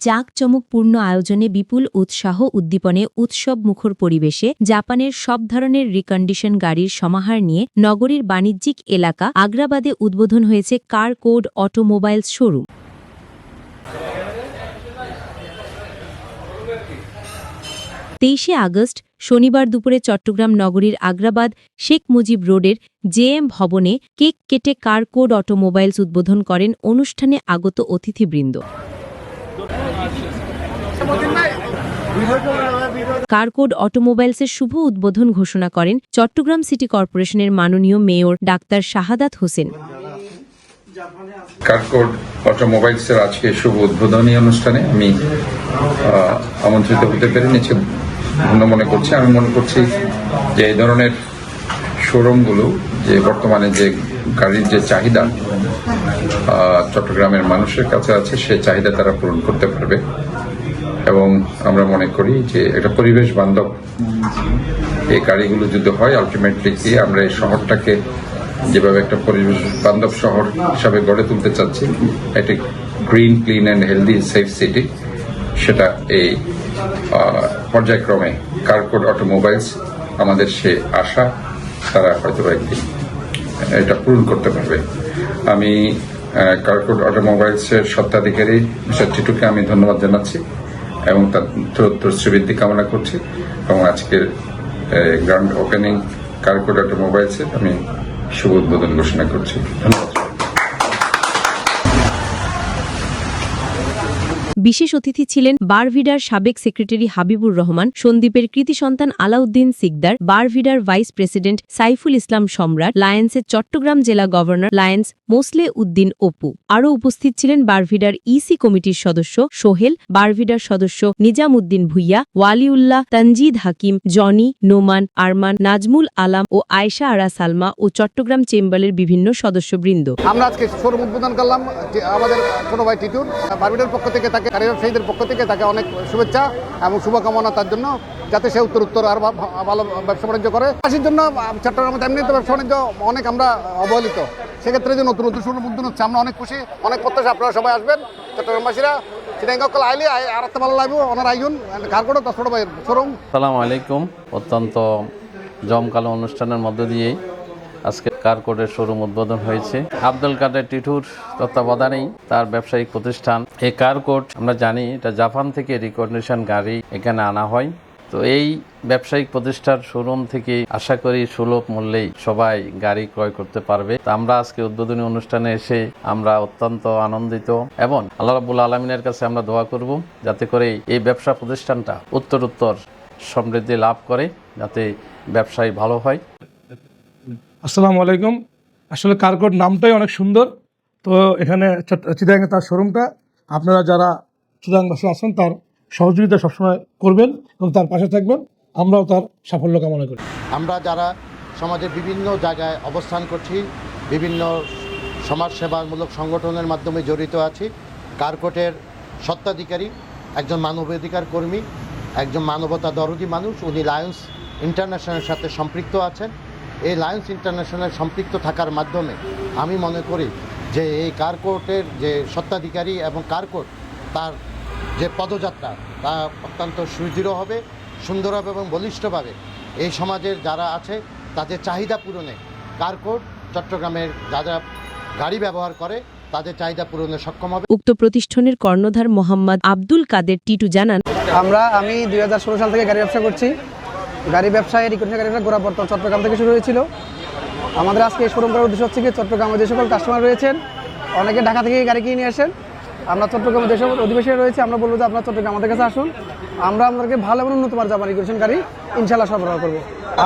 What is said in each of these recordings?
জাঁকজমকপূর্ণ আয়োজনে বিপুল উৎসাহ উদ্দীপনে উৎসব মুখর পরিবেশে জাপানের সব ধরনের রিকন্ডিশন গাড়ির সমাহার নিয়ে নগরীর বাণিজ্যিক এলাকা আগ্রাবাদে উদ্বোধন হয়েছে কার কোড অটোমোবাইলস শোরুম। তেইশে আগস্ট, শনিবার দুপুরে চট্টগ্রাম নগরীর আগ্রাবাদ শেখ মুজিব রোডের জেএম ভবনে কেক কেটে কার কোড অটোমোবাইলস উদ্বোধন করেন অনুষ্ঠানে আগত অতিথিবৃন্দ। কারকোড অটোমোবাইলসের শুভ উদ্বোধন ঘোষণা করেন চট্টগ্রাম সিটি কর্পোরেশনের মাননীয় mayor doctor Shahadat Hossain. Car code অটোমোবাইলসের আজকে শুভ উদ্বোধনী অনুষ্ঠানে আমি আমন্ত্রিত হতে পেরে নিচে ধন্য মনে করছি। আমি মনে করছি যে এই ধরনের শোরুমগুলো যে বর্তমানে যে গাড়ির যে চাহিদা চট্টগ্রামের মানুষের কাছে আছে, সে চাহিদা তারা পূরণ করতে পারবে। এবং আমরা মনে করি যে একটা পরিবেশ বান্ধব, এই গাড়িগুলো যদি হয় আলটিমেটলি কি আমরা এই শহরটাকে যেভাবে একটা পরিবেশ বান্ধব শহর হিসাবে গড়ে তুলতে চাচ্ছি, একটি green clean and healthy safe city সেটা এই পর্যায়ক্রমে কার্কোড অটোমোবাইলস আমাদের সে আশা তারা হয়তো একদিন এটা পূরণ করতে পারবে। আমি কার্কোড অটোমোবাইলসের সত্ত্বাধিকারী মিস্টার টিটুকে আমি ধন্যবাদ জানাচ্ছি এবং তার উত্তরোত্তর শ্রীবৃদ্ধি কামনা করছি এবং আজকের গ্রাউন্ড ওপেনিং কার্কোড অটোমোবাইলসের আমি শুভ উদ্বোধন ঘোষণা করছি। ধন্যবাদ। বিশেষ অতিথি ছিলেন বারভিডার সাবেক সেক্রেটারি হাবিবুর রহমান, সন্দীপের কৃতি সন্তান আলাউদ্দিন সিকদার, বারভিডার ভাইস প্রেসিডেন্ট সাইফুল ইসলাম সম্রাট, লায়েন্সের চট্টগ্রাম জেলা গভর্নর লায়েন্স মোসলে উদ্দিন অপু। আরও উপস্থিত ছিলেন বারভিডার ইসি কমিটির সদস্য সোহেল, বারভিডার সদস্য নিজাম উদ্দিন ভুইয়া, ওয়ালিউল্লাহ তানজিদ হাকিম, জনি, নোমান, আরমান, নাজমুল আলাম ও আয়শা আরা সালমা ও চট্টগ্রাম চেম্বারের বিভিন্ন সদস্যবৃন্দ। আমরা আজকে শোরুম উদ্বোধন করলাম আমাদের ছোট ভাই টিটুর বারবিডের পক্ষ থেকে তাকে গাড়ি ব্যবসায়ীদের পক্ষ থেকে তাকে অনেক শুভেচ্ছা এবং শুভকামনা তার জন্য, যাতে সে উত্তর উত্তর আর ভালো ব্যবসা বাণিজ্য করে। চাষির জন্য চট্টগ্রামে এমনি তো ব্যবসা বাণিজ্য অনেক আমরা অবহেলিত। সেক্ষেত্রে যে নতুন নতুন শোরুম উদ্বোধন হচ্ছে, আমরা অনেক খুশি, অনেক প্রত্যাশা, আপনারা সবাই আসবেন, চট্টগ্রামবাসীরা। সেটা কল আইলে, আই- আর একটা ভালো লাগবে, ওনার আইন কার করে দশ ভাইয়ের শোরুম। সালাম আলাইকুম অত্যন্ত জমকালো অনুষ্ঠানের মধ্য দিয়েই আজকে কারকোডের শোরুম উদ্বোধন হয়েছে? আব্দুল কাদের টিটুর তত্ত্বাবধানেই তার ব্যবসায়িক প্রতিষ্ঠান। এই কারকোড আমরা জানি, এটা জাপান থেকে রিকগনিশন গাড়ি এখানে আনা হয়। তো এই ব্যবসায়িক প্রতিষ্ঠার শোরুম থেকে আশা করি সুলভ মূল্যেই সবাই গাড়ি ক্রয় করতে পারবে। তো আমরা আজকে উদ্বোধনী অনুষ্ঠানে এসে আমরা অত্যন্ত আনন্দিত এবং আল্লাহ রাবুল আলমিনের কাছে আমরা দোয়া করব যাতে করে এই ব্যবসা প্রতিষ্ঠানটা উত্তর উত্তর সমৃদ্ধি লাভ করে, যাতে ব্যবসায় ভালো হয়। আসসালামু আলাইকুম। আসলে কারকোড নামটাই অনেক সুন্দর। তো এখানে চিটাঙ্গে তার শোরুমটা, আপনারা যারা চিটাংবাসী আছেন, তার সহযোগিতা সবসময় করবেন এবং তার পাশে থাকবেন। আমরাও তার সাফল্য কামনা করি। আমরা যারা সমাজের বিভিন্ন জায়গায় অবস্থান করছি, বিভিন্ন সমাজসেবামূলক সংগঠনের মাধ্যমে জড়িত আছি, কারকোটের সত্ত্বাধিকারী, একজন মানবাধিকার কর্মী, একজন মানবতা দরদি মানুষ, উনি লায়ন্স ইন্টারন্যাশনালের সাথে সম্পৃক্ত আছেন। এই লায়ন্স ইন্টারন্যাশনাল সম্পৃক্ত থাকার মাধ্যমে আমি মনে করি যে এই কারকোটের যে সত্ত্বাধিকারী এবং কারকোট তার যে পদযাত্রা তা অত্যন্ত সুদৃঢ় হবে সুন্দর হবে এবং বলিষ্ঠভাবে এই সমাজের যারা আছে তাদের চাহিদা পূরণে কারকোট চট্টগ্রামের যারা গাড়ি ব্যবহার করে তাদের চাহিদা পূরণে সক্ষম হবে। উক্ত প্রতিষ্ঠানের কর্ণধার মোহাম্মদ আব্দুল কাদের টিটু জানান আমরা আমি দুই হাজার ষোলো সাল থেকে গাড়ি ব্যবসা করছি। গাড়ি ব্যবসায় রিকোয়েশন গাড়ি ব্যবসা গোড়াপত্তন চট্টগ্রাম থেকে শুরু হয়েছিল। আমাদের আজকে শোরুম করার উদ্দেশ্য হচ্ছে কি চট্টগ্রামে যে সকল কাস্টমার রয়েছেন, অনেকে ঢাকা থেকে গাড়ি কিনে নিয়ে আসেন। আমরা চট্টগ্রামে যে সকল অধিবাসীরা রয়েছে, আমরা বলব যে আপনার চট্টগ্রাম আমাদের কাছে আসুন। আমরা আপনাদেরকে ভালো এবং উন্নত মানের জামা রিকোয়েশন গাড়ি ইনশাল্লাহ সরবরাহ করব।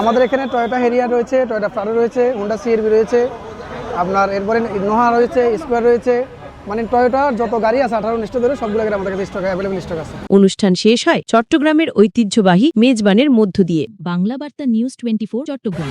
আমাদের এখানে টয়োটা হেরিয়ার রয়েছে টয়োটা ফ্রারো রয়েছে হোন্ডা সিএরবি রয়েছে, আপনার এরপরে নোহা রয়েছে স্কোয়ার রয়েছে মানে টয়োটার যত গাড়ি আছে, আঠারো স্টক ধরে সবগুলো গাড়ি আমাদের কাছে স্টক অ্যাভেলেবল স্টক আছে। অনুষ্ঠান শেষ হয় চট্টগ্রামের ঐতিহ্যবাহী মেজবানের মধ্য দিয়ে। বাংলা বার্তা নিউজ টোয়েন্টি চট্টগ্রাম।